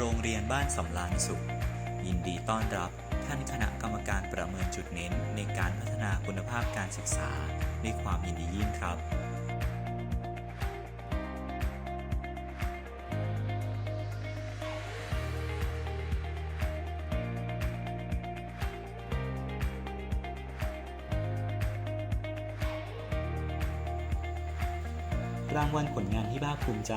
โรงเรียนบ้านสำลานสุข ยินดีต้อนรับท่านคณะกรรมการประเมินจุดเน้นในการพัฒนาคุณภาพการศึกษาด้วยความยินดียิ่งครับรางวัลผลงานที่ภาคภูมิใจ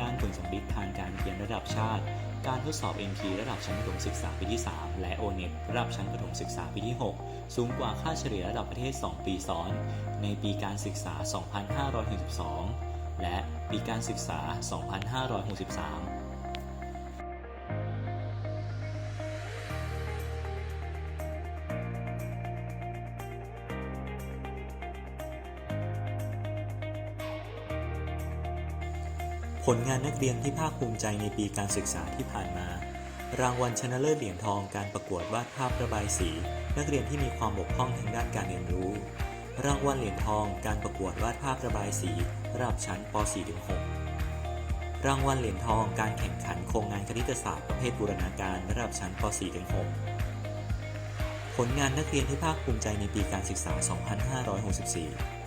ด้านผลสำลิดทางการเรียนระดับชาติ การทดสอบ NT ระดับชั้นประถมศึกษาปีที่ 3 และ ONET ระดับชั้นประถมศึกษาปีที่ 6 สูงกว่าค่าเฉลี่ยระดับประเทศ 2 ปีซ้อน ในปีการศึกษา 2562 และปีการศึกษา 2563 ผลงานนักเรียนที่ภาคภูมิใจในปีการศึกษาที่ผ่านมา รางวัลชนะเลิศเหรียญทองการประกวดวาดภาพระบายสี นักเรียนที่มีความบกพร่องทางด้านการเรียนรู้ รางวัลเหรียญทองการประกวดวาดภาพระบายสีระดับชั้นป .4-6 รางวัลเหรียญทองการแข่งขันโครงงานคณิตศาสตร์ประเภทบูรณาการระดับชั้นป .4-6 ผลงานนักเรียนที่ภาคภูมิใจในปีการศึกษา 2564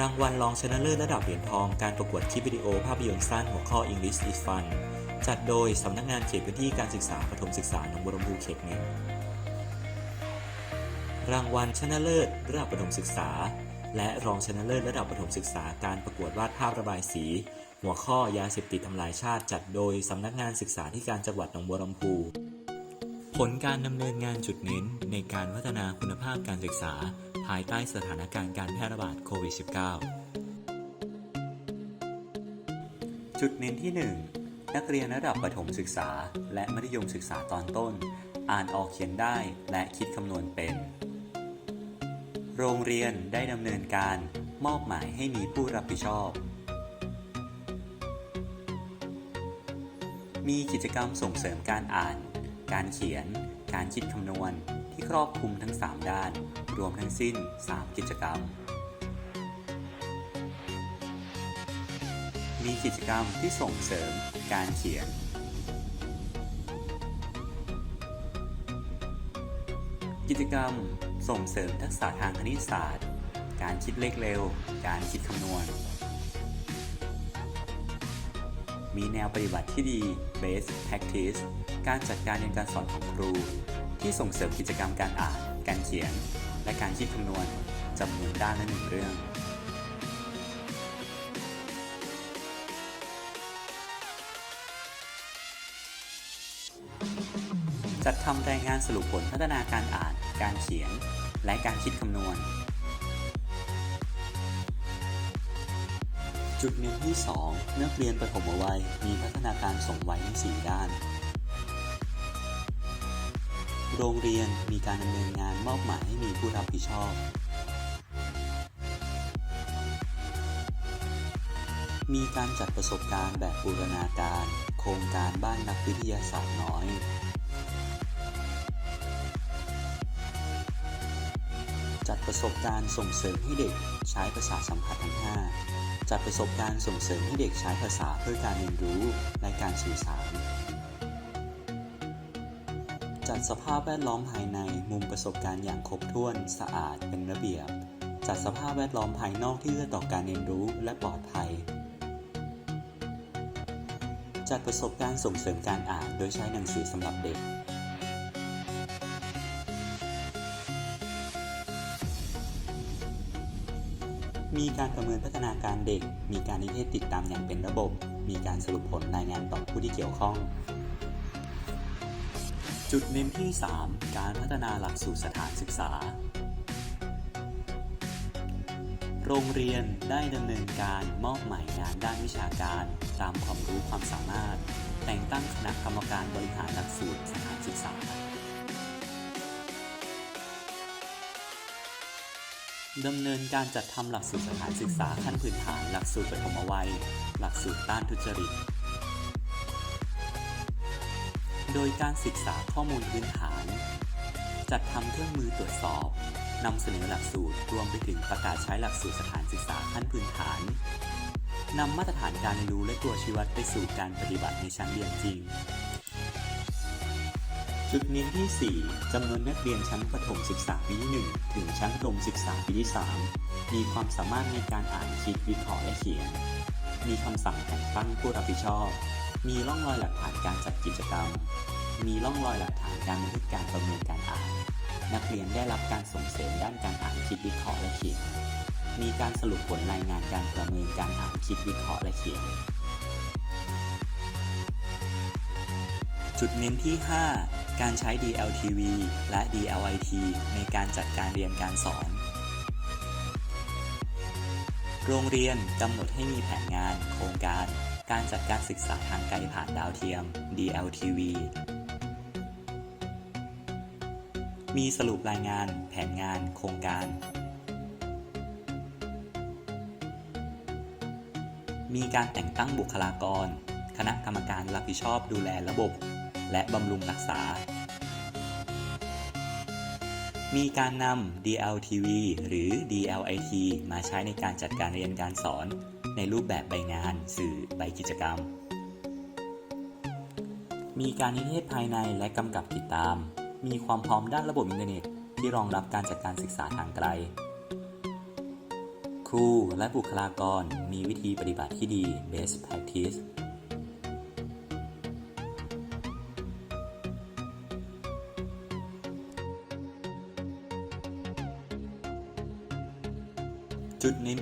รางวัลรองชนะเลิศระดับเหรียญทองการประกวดคลิปวิดีโอภาพยนตร์สั้นหัวข้อ English is Fun จัดโดยสำนักงานเขตพื้นที่การศึกษาประถมศึกษาหนองบัวลำพูเขตหนึ่งรางวัลชนะเลิศระดับประถมศึกษา และรองชนะเลิศระดับประถมศึกษาการประกวดวาดภาพระบายสี หัวข้อยาเสพติดทำลายชาติจัดโดยสำนักงานศึกษาธิการจังหวัดหนองบัวลำพู ผลการดำเนินงานจุดเน้นในการพัฒนาคุณภาพการศึกษา ภายใต้สถานการณ์การแพร่ระบาดโควิด -19 จุดเน้นที่ 1 นักเรียนระดับประถมศึกษา และมัธยมศึกษาตอนต้น อ่านออกเขียนได้และคิดคำนวณเป็น โรงเรียนได้ดำเนินการมอบหมายให้มีผู้รับผิดชอบ มีกิจกรรมส่งเสริมการอ่าน การเขียน การคิดคำนวณ ที่ครอบคลุมทั้ง 3 ด้าน รวมทั้งสิ้น 3 กิจกรรม มีกิจกรรมที่ส่งเสริมการเขียน กิจกรรมส่งเสริมทักษะทางคณิตศาสตร์ การคิดเลขเร็ว การคิดคำนวณ มีแนวปฏิบัติที่ดี best practice การจัดการเรียนการสอนของครู ที่ส่งเสริมกิจกรรมการอ่าน การเขียน และการคิดคำนวณจำนวนด้านละหนึ่งเรื่อง จัดทำรายงานสรุปผลพัฒนาการอ่าน การเขียน และการคิดคำนวณ จุดเน้นที่ 2 นักเรียนประถมวัยมีพัฒนาการสมวัยทั้ง4ด้าน โรงเรียนมีการดำเนินงานมอบหมายให้มีผู้รับผิดชอบ มีการจัดประสบการณ์แบบบูรณาการ โครงการบ้านนักวิทยาศาสตร์น้อยจัดประสบการณ์ส่งเสริมให้เด็กใช้ภาษาสัมผัสทั้ง 5 จัดประสบการณ์ส่งเสริมให้เด็กใช้ภาษาเพื่อการเรียนรู้และการสื่อสาร จัดสภาพแวดล้อมภายในมุมประสบการณ์อย่างครบถ้วน สะอาดเป็นระเบียบ จัดสภาพแวดล้อมภายนอกที่เอื้อต่อการเรียนรู้และปลอดภัย จัดประสบการณ์ส่งเสริมการอ่านโดยใช้หนังสือสำหรับเด็ก มีการประเมินพัฒนาการเด็ก มีการนิเทศติดตามอย่างเป็นระบบ มีการสรุปผลรายงานต่อผู้ที่เกี่ยวข้อง จุดเน้นที่ 3 การพัฒนาหลักสูตรสถานศึกษา โรงเรียนได้ดำเนินการมอบหมายงานด้านวิชาการ ตามความรู้ความสามารถ แต่งตั้งคณะกรรมการบริหารหลักสูตรสถานศึกษา ดำเนินการจัดทำหลักสูตรสถานศึกษาขั้นพื้นฐาน หลักสูตรปฐมวัย หลักสูตรต้านทุจริต โดยการศึกษาข้อมูลพื้นฐาน จัดทำเครื่องมือตรวจสอบนำเสนอหลักสูตรรวมไปถึงประกาศใช้หลักสูตรสถานศึกษาขั้นพื้นฐานนำมาตรฐานการเรียนรู้และตัวชี้วัดไปสู่การปฏิบัติในชั้นเรียนจริง จุดเน้นที่ 4 จำนวนนักเรียนชั้นประถมศึกษาปีที่ 1 ถึงชั้นประถมศึกษาปีที่ 3 มีความสามารถในการอ่านคิดวิเคราะห์และเขียน มีคำสั่งแต่งตั้งผู้รับผิดชอบ มีร่องรอยหลักฐานการจัดกิจกรรม มีร่องรอยหลักฐานการบันทึกการประเมินการอ่าน นักเรียนได้รับการส่งเสริมด้านการอ่านคิดวิเคราะห์และเขียน มีการสรุปผลรายงานการประเมินการอ่านคิดวิเคราะห์และเขียนจุดเน้นที่ 5 การใช้ DLTV และ DLIT ในการจัดการเรียนการสอน โรงเรียนกำหนดให้มีแผนงาน โครงการ การจัดการศึกษาทางไกลผ่านดาวเทียม DLTV มีสรุปรายงาน แผนงาน โครงการ มีการแต่งตั้งบุคลากร คณะกรรมการรับผิดชอบดูแลระบบ และบำรุงรักษา มีการนำ DLTV หรือ DLIT มาใช้ในการจัดการเรียนการสอน ในรูปแบบใบงาน สื่อ ใบกิจกรรม มีการนิเทศภายในและกำกับติดตาม มีความพร้อมด้านระบบอินเทอร์เน็ต ที่รองรับการจัดการศึกษาทางไกลครูและบุคลากรมีวิธีปฏิบัติที่ดี best practice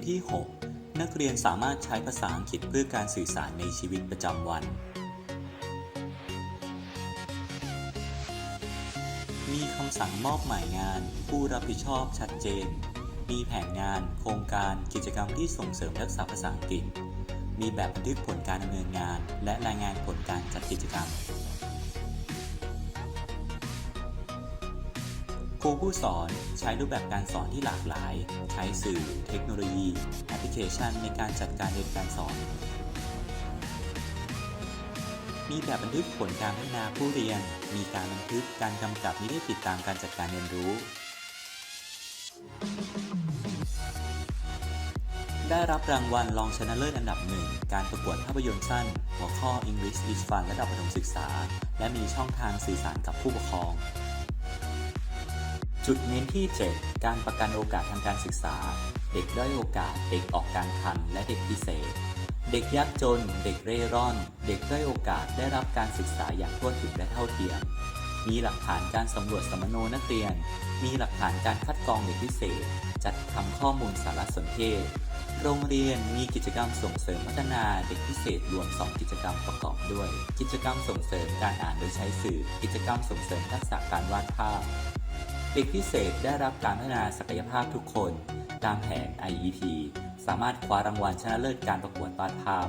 ที่ 6 นักเรียนสามารถใช้ภาษาอังกฤษเพื่อการสื่อสารในชีวิตประจำวัน มีคำสั่งมอบหมายงาน ผู้รับผิดชอบชัดเจน มีแผนงาน โครงการกิจกรรมที่ส่งเสริมทักษะภาษาอังกฤษ มีแบบบันทึกผลการดำเนินงาน และรายงานผลการจัดกิจกรรม ครูผู้สอนใช้รูปแบบการสอนที่หลากหลาย ใช้สื่อ เทคโนโลยี แอปพลิเคชันในการจัดการเรียนการสอน มีแบบบันทึกผลการพัฒนาผู้เรียน มีการบันทึกการกำกับนิได้ติดตามการจัดการเรียนรู้ ได้รับรางวัลรองชนะเลิศอันดับหนึ่งการประกวดภาพยนตร์สั้น หัวข้อ English is Fun ระดับประถมศึกษา และมีช่องทางสื่อสารกับผู้ปกครอง จุดเน้นที่ 7 การประกันโอกาสทางการศึกษา เด็กด้อยโอกาส เด็กออกการคัน และเด็กพิเศษ เด็กยากจน เด็กเร่ร่อน เด็กด้อยโอกาสได้รับการศึกษาอย่างทั่วถึงและเท่าเทียม มีหลักฐานการสำรวจสมมโนนักเรียน มีหลักฐานการคัดกรองเด็กพิเศษ จัดทำข้อมูลสารสนเทศ โรงเรียนมีกิจกรรมส่งเสริมพัฒนาเด็กพิเศษรวม 2 กิจกรรมประกอบด้วย กิจกรรมส่งเสริมการอ่านโดยใช้สื่อ กิจกรรมส่งเสริมทักษะการวาดภาพ เด็กพิเศษได้รับการพัฒนาศักยภาพทุกคน ตามแผน IET สามารถคว้ารางวัลชนะเลิศการประกวดวาดภาพ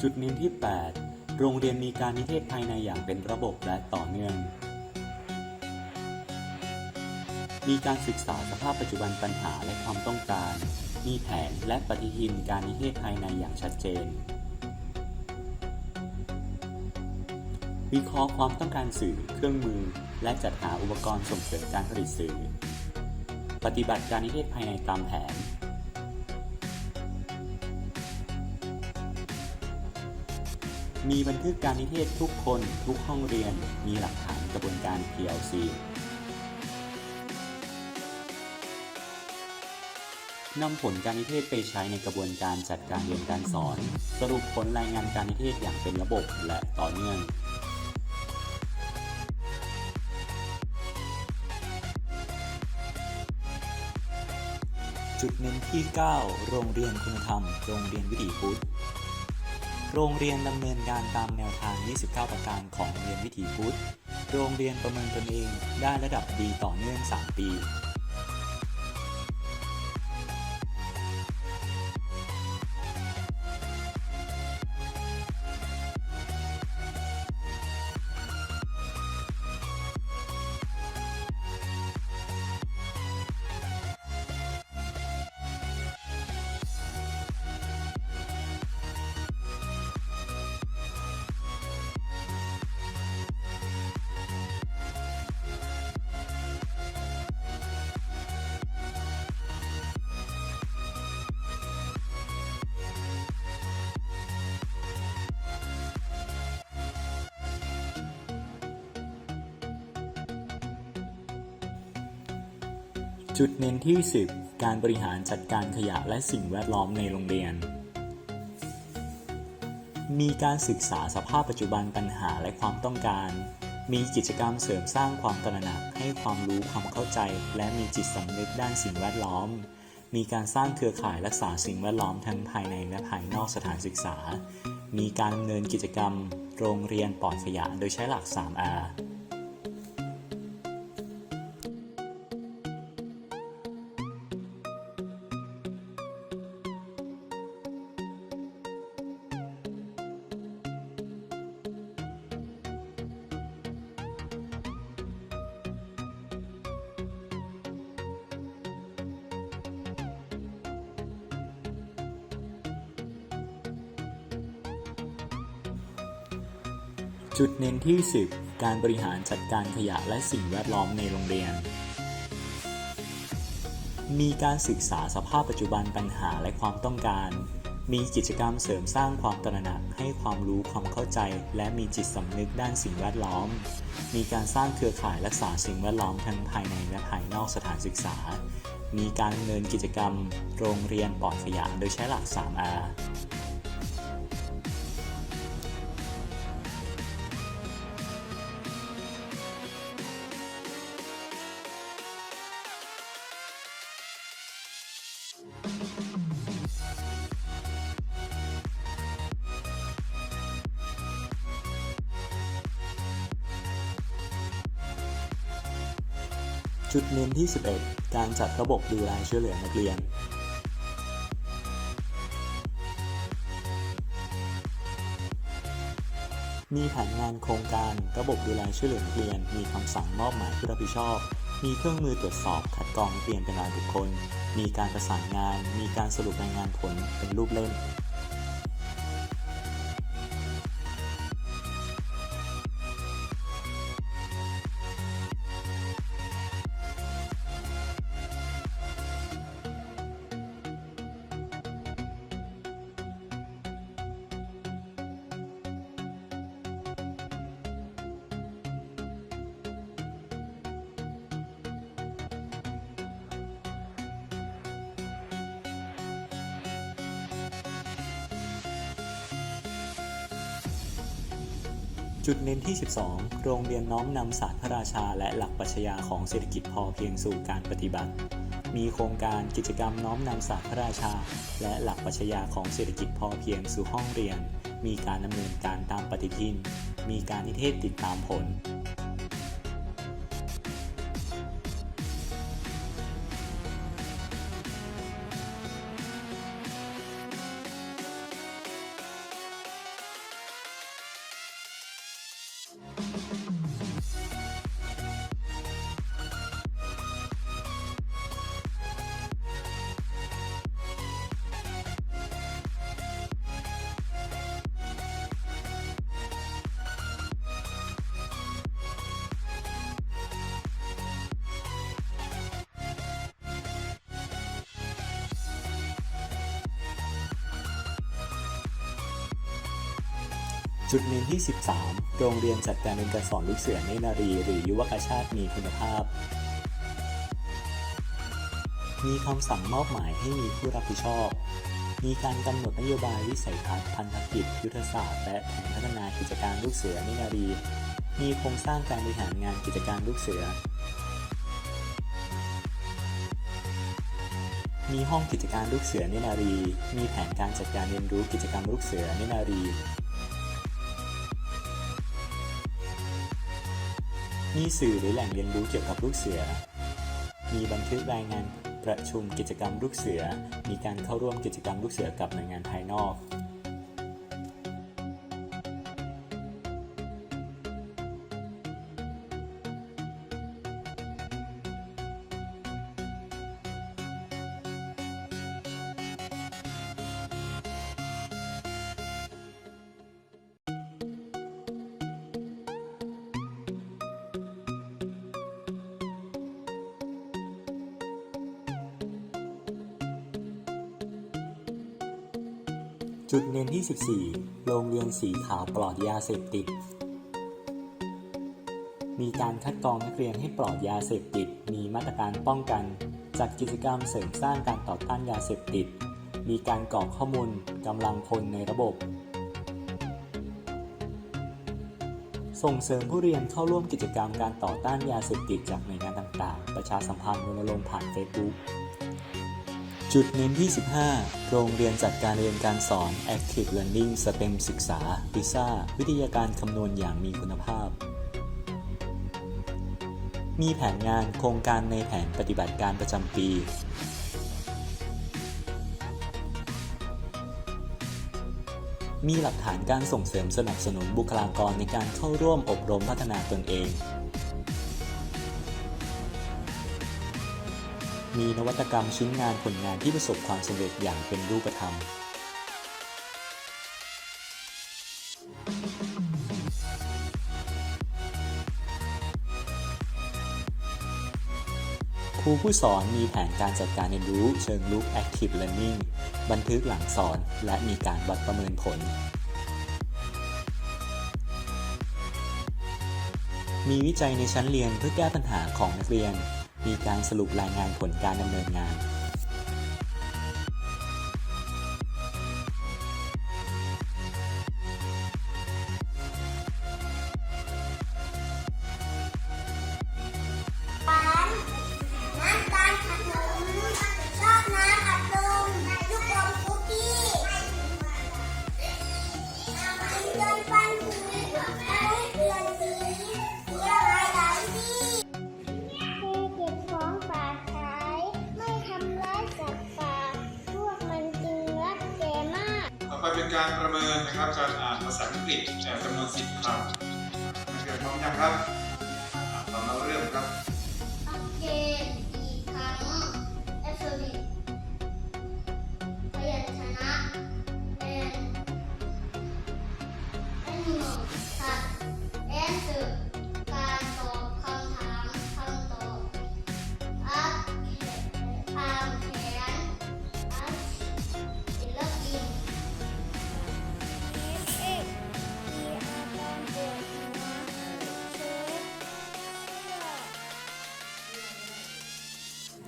จุดเน้นที่ 8 โรงเรียนมีการนิเทศภายในอย่างเป็นระบบและต่อเนื่อง มีการศึกษาสภาพปัจจุบันปัญหาและความต้องการ มีแผนและปฏิทินการนิเทศภายในอย่างชัดเจน วิเคราะห์ความต้องการสื่อเครื่องมือ และจัดหาอุปกรณ์ส่งเสริมการผลิตสื่อ ปฏิบัติการนิเทศภายในตามแผน มีบันทึกการนิเทศทุกคนทุกห้องเรียนมีหลักฐานกระบวนการ PLC นำผลการนิเทศไปใช้ในกระบวนการจัดการเรียนการสอน สรุปผลรายงานการนิเทศอย่างเป็นระบบและต่อเนื่อง จุดเน้นที่ 9 โรงเรียนคุณธรรม โรงเรียนวิถีพุทธ โรงเรียนดำเนินงานตามแนวทาง 29 ประการของโรงเรียนวิถีพุทธ โรงเรียนประเมินตนเองได้ระดับดีต่อเนื่อง 3 ปี จุดเน้นที่ 10 การบริหารจัดการขยะและสิ่งแวดล้อมในโรงเรียน มีการศึกษาสภาพปัจจุบันปัญหาและความต้องการ มีกิจกรรมเสริมสร้างความตระหนักให้ความรู้ความเข้าใจ และมีจิตสำนึกด้านสิ่งแวดล้อม มีการสร้างเครือข่ายรักษาสิ่งแวดล้อมทั้งภายในและภายนอกสถานศึกษา มีการดำเนินกิจกรรม โรงเรียนปลอดขยะโดยใช้หลัก 3R เน้นที่ 10 การบริหารจัดการขยะและสิ่งแวดล้อมในโรงเรียน มีการศึกษาสภาพปัจจุบันปัญหาและความต้องการ มีกิจกรรมเสริมสร้างความตระหนักให้ความรู้ความเข้าใจ และมีจิตสำนึกด้านสิ่งแวดล้อม มีการสร้างเครือข่ายรักษาสิ่งแวดล้อมทั้งภายในและภายนอกสถานศึกษา มีการดำเนินกิจกรรม โรงเรียนปลอดขยะโดยใช้หลัก 3R จุดเน้นที่ 11 การจัดระบบดูแลช่วยเหลือนักเรียน มีแผนงานโครงการระบบดูแลช่วยเหลือนักเรียน มีคำสั่งมอบหมายผู้รับผิดชอบ มีเครื่องมือตรวจสอบคัดกรองนักเรียนเป็นรายบุคคล มีการประสานงาน มีการสรุปรายงานผลเป็นรูปเล่ม จุดเน้นที่ 12 โรงเรียนน้อมนำศาสตร์พระราชา และหลักปรัชญาของเศรษฐกิจพอเพียงสู่การปฏิบัติ มีโครงการกิจกรรมน้อมนำศาสตร์พระราชา และหลักปรัชญาของเศรษฐกิจพอเพียงสู่ห้องเรียน มีการดำเนินการตามปฏิทิน มีการนิเทศติดตามผล จุดเน้นที่ 13 โรงเรียนจัดการเรียนการสอนลูกเสือเนนารีหรือยุวกชาติมีคุณภาพ มีคำสั่งมอบหมายให้มีผู้รับผิดชอบ มีการกำหนดนโยบายวิสัยทัศน์พันธกิจ ยุทธศาสตร์และแผนพัฒนากิจการลูกเสือเนนารี มีโครงสร้างการบริหารงานกิจการลูกเสือ มีห้องกิจการลูกเสือเนนารี มีแผนการจัดการเรียนรู้กิจกรรมลูกเสือเนนารี มีสื่อหรือแหล่งเรียนรู้เกี่ยวกับลูกเสือ มีบันทึกรายงานประชุมกิจกรรมลูกเสือ มีการเข้าร่วมกิจกรรมลูกเสือกับหน่วยงานภายนอก จุดเน้นที่ 14 โรงเรียนสีขาวปลอดยาเสพติด มีการคัดกรองนักเรียนให้ปลอดยาเสพติด มีมาตรการป้องกัน จัดกิจกรรมเสริมสร้างการต่อต้านยาเสพติด มีการกรอกข้อมูลกำลังพลในระบบ ส่งเสริมผู้เรียนเข้าร่วมกิจกรรมการต่อต้านยาเสพติดจากหน่วยงานต่างๆ ประชาสัมพันธ์รณรงค์ผ่านเฟซบุ๊ก จุดเน้นที่ 15 โรงเรียนจัดการเรียนการสอน Active Learning STEM ศึกษา PISA วิทยาการคำนวณอย่างมีคุณภาพ มีแผนงานโครงการในแผนปฏิบัติการประจำปี มีหลักฐานการส่งเสริมสนับสนุนบุคลากรในการเข้าร่วมอบรมพัฒนาตนเอง มีนวัตกรรมชิ้นงานผลงานที่ประสบความสำเร็จอย่างเป็นรูปธรรม ครูผู้สอนมีแผนการจัดการเรียนรู้เชิงลุก Active Learning บันทึกหลังสอนและมีการวัดประเมินผลมีวิจัยในชั้นเรียนเพื่อแก้ปัญหาของนักเรียน มีการสรุปรายงานผลการดำเนินงาน ไปเป็นการประเมินนะครับการอ่านภาษาอังกฤษจำนวน10คำนักเรียนพร้อมยังครับตอนเราเริ่มครับ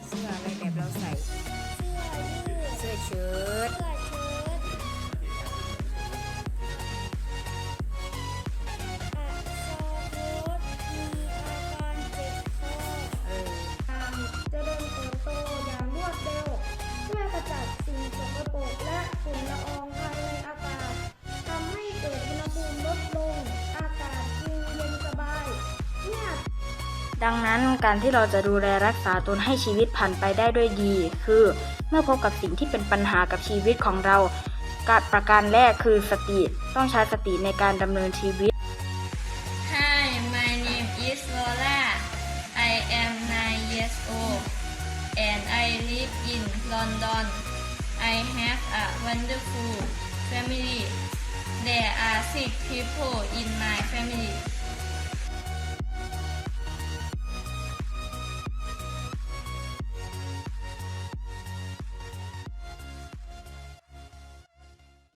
เสื้ออะไรแบบเราใส่ เสื้อเสื้อเสื้อเดังนั้นการที่เราจะดูแลรักษาตนให้ชีวิตผ่านไปได้ด้วยดี คือ เมื่อพบกับสิ่งที่เป็นปัญหากับชีวิตของเราการประการแรกคือสติ ต้องใช้สติในการดำเนินชีวิต